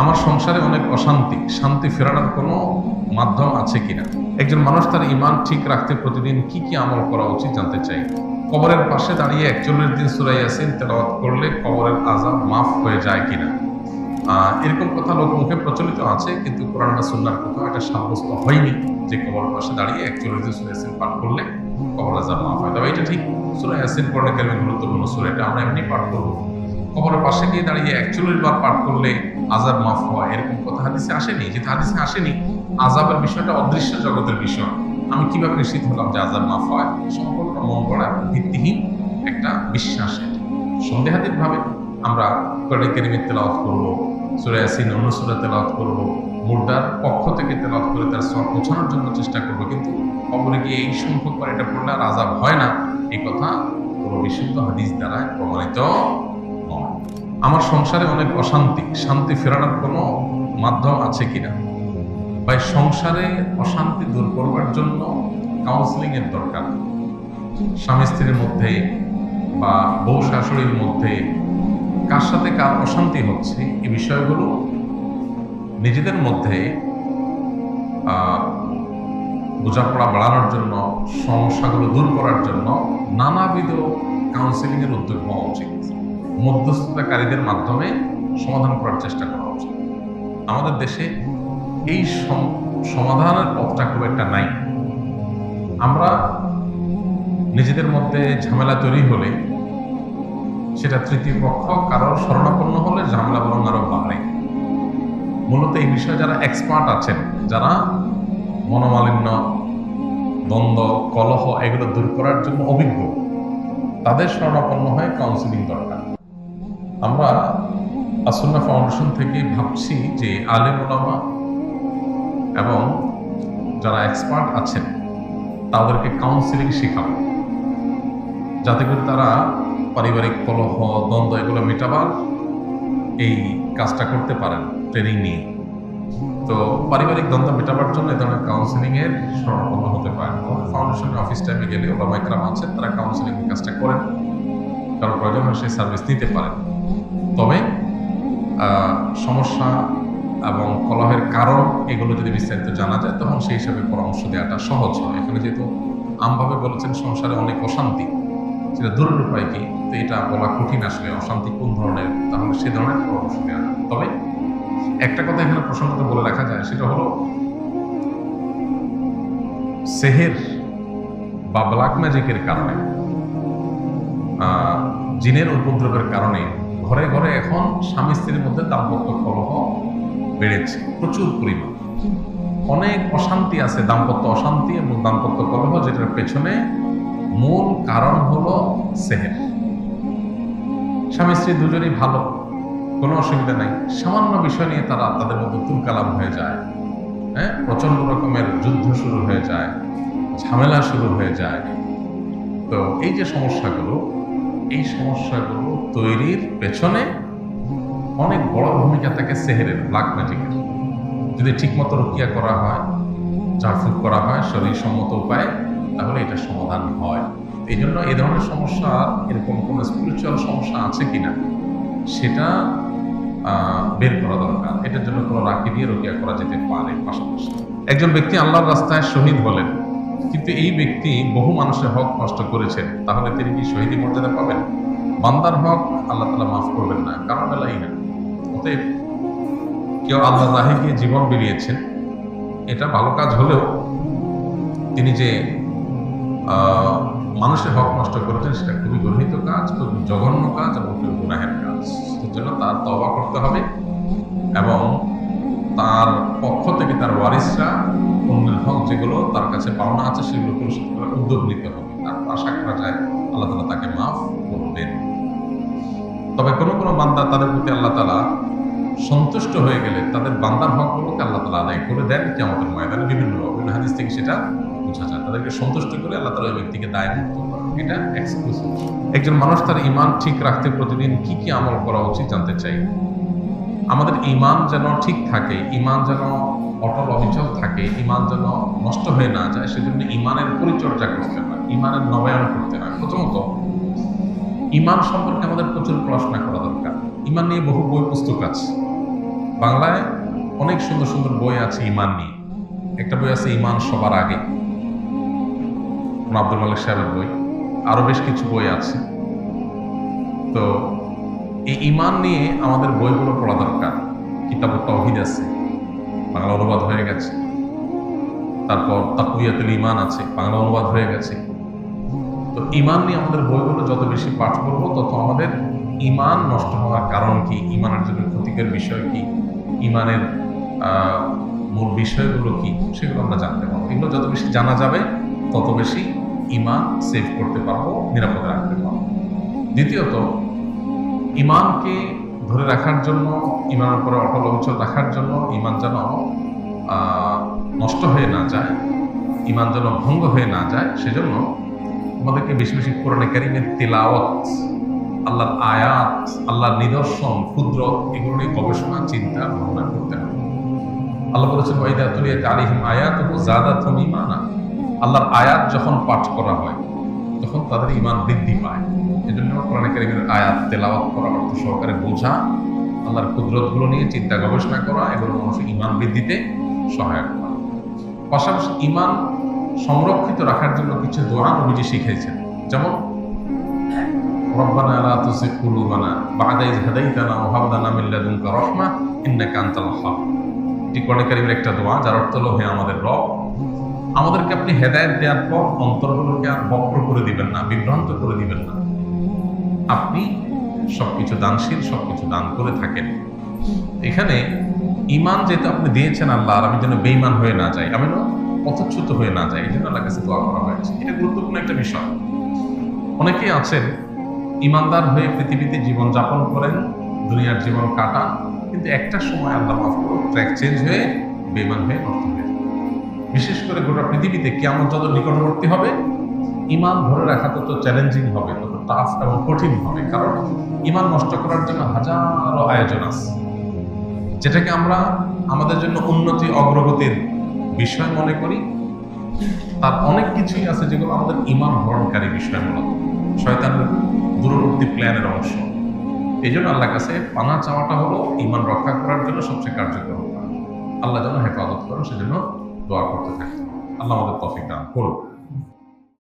আমার সংসারে অনেক অশান্তি, শান্তি ফেরানোর কোনো মাধ্যম আছে কিনা? একজন মানুষ তার ইমান ঠিক রাখতে প্রতিদিন কি কি আমল করা উচিত জানতে চাই। কবরের পাশে দাঁড়িয়ে একচল্লিশ দিন সুরাই আসেন তেলাওয়াত করলে কবরের আজাব মাফ হয়ে যায় কিনা? এরকম কথা লোকমুখে প্রচলিত আছে, কিন্তু কোরআন সুন্নার কোথাও এটা সাব্যস্ত হয়নি যে কবর পাশে দাঁড়িয়ে একচল্লিশ দিন সুরাই আসেন পাঠ করলে কবর আজাব মাফ হয়। তবে এটা ঠিক সুরাই আসেন কোরআন কেমন গুরুত্বপূর্ণ সুরা এটা আমরা এমনি পাঠ করব। কবরের পাশে গিয়ে দাঁড়িয়ে একচল্লিশ বার পাঠ করলে আজাব মাফ হয় এরকম কথা হাদিসে আসেনি? যেটা হাদিসে আসেনি আজাবের বিষয়টা অদৃশ্য জগতের বিষয়। আমি কীভাবে নিশ্চিত হলাম যে আজাব মাফ হয়? সম্পূর্ণ মন গড়া এবং ভিত্তিহীন একটা বিশ্বাস এটা। সন্দেহাতীত ভাবে আমরা কোরআন কেরিমের তেলাওয়াত করব, সুরে ইয়াসিন অন্য সুরে তেলাওয়াত করব, মুর্দার পক্ষ থেকে তেলাওয়াত করে তার সব পৌঁছানোর জন্য চেষ্টা করব, কিন্তু কবরে গিয়ে এই সংখ্যক এটা পড়লে আর আজাব হয় না এই কথা কোনো বিশুদ্ধ হাদিস দ্বারা প্রমাণিত আমার সংসারে অনেক অশান্তি। শান্তি ফেরানোর কোনো মাধ্যম আছে কিনা? ভাই, সংসারে অশান্তি দূর করবার জন্য কাউন্সিলিং এর দরকার। স্বামী স্ত্রীর মধ্যে বা বউ শাশুড়ির মধ্যে কার সাথে কার অশান্তি হচ্ছে এই বিষয়গুলো নিজেদের মধ্যে বোঝাপড়া বাড়ানোর জন্য, সমস্যাগুলো দূর করার জন্য নানাবিধ কাউন্সিলিং এর উদ্যোগ হওয়া উচিত। মধ্যস্থতাকারীদের মাধ্যমে সমাধান করার চেষ্টা করা উচিত আমাদের দেশে এই সম- সমাধানের পথটা খুব একটা নাই। আমরা নিজেদের মধ্যে ঝামেলা তৈরি হলে সেটা তৃতীয় পক্ষ কারোর শরণাপন্ন হলে ঝামেলা বরং আরও বাড়ে। মূলত এই বিষয়ে যারা এক্সপার্ট আছেন, যারা মনোমালিন্য, দ্বন্দ্ব, কলহ এগুলো দূর করার জন্য অভিজ্ঞ, তাদের শরণাপন্ন হয়ে কাউন্সিলিং দরকার। আমরা আসন্না ফাউন্ডেশন থেকে ভাবছি যে আলেম ওলামা এবং যারা এক্সপার্ট আছেন, তাদেরকে কাউন্সিলিং শেখাবো যাতে করে তারা পারিবারিক কলহ, দ্বন্দ্ব এগুলো মেটাবার এই কাজটা করতে পারেন ট্রেনিং নিয়ে। তো পারিবারিক দ্বন্দ্ব মেটাবার জন্য এই ধরনের কাউন্সিলিং এর শরণাপন্ন হতে পারেন ফাউন্ডেশনের অফিস টাইমে গেলে ওলামা একরাম আছেন, তারা কাউন্সিলিং কাজটা করেন। কারও প্রয়োজন সেই সার্ভিস নিতে পারেন। তবে সমস্যা এবং কলহের কারণ এগুলো যদি বিস্তারিত জানা যায়, তখন সেই হিসাবে পরামর্শ দেওয়াটা সহজ হয়। এখানে যেহেতু আমভাবে বলেছেন সংসারে অনেক অশান্তি, সেটা দূরের উপায় কি? তো এটা বলা কঠিন আসলে, অশান্তি কোন ধরনের? তাহলে সে ধরনের পরামর্শ দেওয়া। তবে একটা কথা এখানে প্রসঙ্গত বলে রাখা যায়, সেটা হলো সেহের বা ব্ল্যাক ম্যাজিকের কারণে জিনের উপদ্রবের কারণে ঘরে ঘরে এখন স্বামী স্ত্রীর মধ্যে দাম্পত্য কলহ বেড়েছে, প্রচুর পরিমাণ। অনেক অশান্তি আছে, দাম্পত্য অশান্তি এবং দাম্পত্য কলহ যেটার পেছনে মূল কারণ হলো সেহের। স্বামী স্ত্রী দুজনেই ভালো, কোনো অসুবিধা নাই। সামান্য বিষয় নিয়ে তারা তাদের মধ্যে তুলকালাম হয়ে যায় হ্যাঁ? প্রচণ্ড রকমের যুদ্ধ শুরু হয়ে যায়, ঝামেলা শুরু হয়ে যায়। তো এই যে সমস্যাগুলো, এই সমস্যাগুলো তৈরির পেছনে অনেক বড় ভূমিকা থাকে সেহেরের ব্ল্যাক ম্যাজিকের যদি ঠিকমতো রুকিয়া করা হয় ঝাড়ফুঁক করা হয় শরীর সম্মত উপায়ে, তাহলে এটা সমাধান হয়। এই জন্য এই ধরনের সমস্যা, এরকম কোনো স্পিরিচুয়াল সমস্যা আছে কিনা, সেটা বের করা দরকার। এটার জন্য কোনো রাখি দিয়ে রুকিয়া করা যেতে পারে পাশাপাশি। একজন ব্যক্তি আল্লাহর রাস্তায় শহীদ হলেন, কিন্তু এই ব্যক্তি বহু মানুষের হক নষ্ট করেছেন, তাহলে তিনি কি শহীদি মর্যাদা পাবেন? বান্দার হক আল্লাহ তালা মাফ করবেন না, কারণ বেলাই না। অতএব কেউ আল্লাহ রাহে গিয়ে জীবন বেরিয়েছেন, এটা ভালো কাজ হলেও তিনি যে মানুষের হক নষ্ট করেছেন সেটা খুবই গর্হিত কাজ, খুবই জঘন্য কাজ এবং খুবই গুনাহের কাজ। সেজন্য জন্য তার তবা করতে হবে এবং তার পক্ষ থেকে তার ওয়ারিসরা অন্যের হক যেগুলো তার কাছে পাওনা আছে সেগুলো পরিশোধ উদ্যোগ নিতে হবে। আর আশা করা যায় আল্লাহ তালা তাকে মাফ করবেন। তবে কোনো কোনো বান্দা তাদের প্রতি আল্লাহ তালা সন্তুষ্ট হয়ে গেলে তাদের বান্দার হকগুলোকে আল্লাহ তালা আদায় করে দেন কেমন ময়দানে বিভিন্ন বিভিন্ন হাদিস থেকে সেটা বোঝা যায়। তাদেরকে সন্তুষ্ট করে আল্লাহ তালা ওই ব্যক্তিকে দায় মুক্ত এটা এক্সক্লুসিভ একজন মানুষ তার ইমান ঠিক রাখতে প্রতিদিন কি কি আমল করা উচিত জানতে চাই? আমাদের ইমান যেন ঠিক থাকে ইমান যেন অটল অবিচল থাকে ইমান যেন নষ্ট হয়ে না যায়, সেজন্য ইমানের পরিচর্যা করতে হয় ইমানের নবায়ন করতে হয়। প্রথমত ইমান সম্পর্কে আমাদের প্রচুর পড়াশোনা করা দরকার। ইমান নিয়ে বহু বই পুস্তক আছে। বাংলায় অনেক সুন্দর সুন্দর বই আছে ইমান নিয়ে। একটা বই আছে ইমান সবার আগে। আব্দুল মালিক সাহেবের বই। আরও বেশ কিছু বই আছে। তো এই ইমান নিয়ে আমাদের বইগুলো পড়া দরকার। কিতাব তহিদ আছে। বাংলা অনুবাদ হয়ে গেছে। তারপর তাকুয়াতুল ইমান আছে। বাংলা অনুবাদ হয়ে গেছে। তো ইমান নিয়ে আমাদের বইগুলো যত বেশি পাঠ করব তত আমাদের ইমান নষ্ট হওয়ার কারণ কি? ইমানের জন্য ক্ষতিকর বিষয় কি? ইমানের মূল বিষয়গুলো কি? সেগুলো আমরা জানতে পারব। এগুলো যত বেশি জানা যাবে, তত বেশি ইমান সেভ করতে পারব, নিরাপদে রাখতে পারব। দ্বিতীয়ত ইমানকে ধরে রাখার জন্য ইমানের উপরে অটল অবিচল রাখার জন্য ইমান যেন নষ্ট হয়ে না যায় ইমান যেন ভঙ্গ হয়ে না যায়, সেজন্য আমাদেরকে বেশি বেশি কোরআনে কারিমের তেলাওয়াত, আল্লাহর আয়াত, আল্লাহর নিদর্শন ক্ষুদ্র এগুলো নিয়ে গবেষণা, চিন্তা, ভাবনা করতে হবে। আল্লাহ বলেছেন, ওয়াইদা তুলিয়াত আলিহিম আয়াত ও জাদাতুম ইমানা আল্লাহর আয়াত যখন পাঠ করা হয়, তখন তাদের ইমান বৃদ্ধি পায়। এজন্য কোরআনে কারিমের আয়াত তেলাওয়াত করা অর্থ সহকারে বোঝা, আল্লাহর কুদরতগুলো নিয়ে চিন্তা গবেষণা করা এগুলো মানুষের ইমান বৃদ্ধিতে সহায়ক করে। পাশাপাশি ইমান সংরক্ষিত রাখার জন্য কিছু দোয়া নবীজি শিখেছেন যেমন, রব্বানা লা তুযিগ কুলুবানা বা'দা ইয হাদাইতানা ওয়া হাব লানা মিন লাদুনকা রাহমা এটি কোরআন কারীমের একটা দোয়া, যার অর্থ হলো, হে আমাদের রব, আমাদেরকে আপনি হেদায়েত দেওয়ার পর অন্তরগুলোকে আর বক্র করে দিবেন না, বিভ্রান্ত করে দিবেন না। আপনি সবকিছু দানশীল, সবকিছু দান করে থাকেন। এখানে ইমান যেহেতু আপনি দিয়েছেন আল্লাহ, আর আমি যেন বেইমান হয়ে না যাই, আমি যেন পথচ্যুত হয়ে না যায় এই জন্য আল্লাহ কাছে দোয়া করা হয়েছে। এটা গুরুত্বপূর্ণ একটা বিষয়। অনেকেই আছেন ইমানদার হয়ে পৃথিবীতে জীবন যাপন করেন, দুনিয়ার জীবন কাটান, কিন্তু একটা সময় আল্লাহ মাফ করো ট্র্যাক চেঞ্জ হয়ে বেমান হয়ে নষ্ট হয়ে। বিশেষ করে গোটা পৃথিবীতে কেমন যত নিকটবর্তী হবে ইমান ধরে রাখা তত চ্যালেঞ্জিং হবে, তত টাফ এবং কঠিন হবে, কারণ ইমান নষ্ট করার জন্য হাজারো আয়োজন আছে। যেটাকে আমরা আমাদের জন্য উন্নতি, অগ্রগতির বিষয় মনে করি, তার অনেক কিছুই আছে যেগুলো আমাদের ইমান হরণকারী বিষয় মূলত শয়তানের দূরবর্তী প্ল্যানের অংশ। এই জন্য আল্লাহর কাছে পানা চাওয়াটা হলো ইমান রক্ষা করার জন্য সবচেয়ে কার্যকর আল্লাহ যেন হেফাজত করেন, সেজন্য দোয়া করতে থাকে আল্লাহ আমাদের তফিক দান করুন।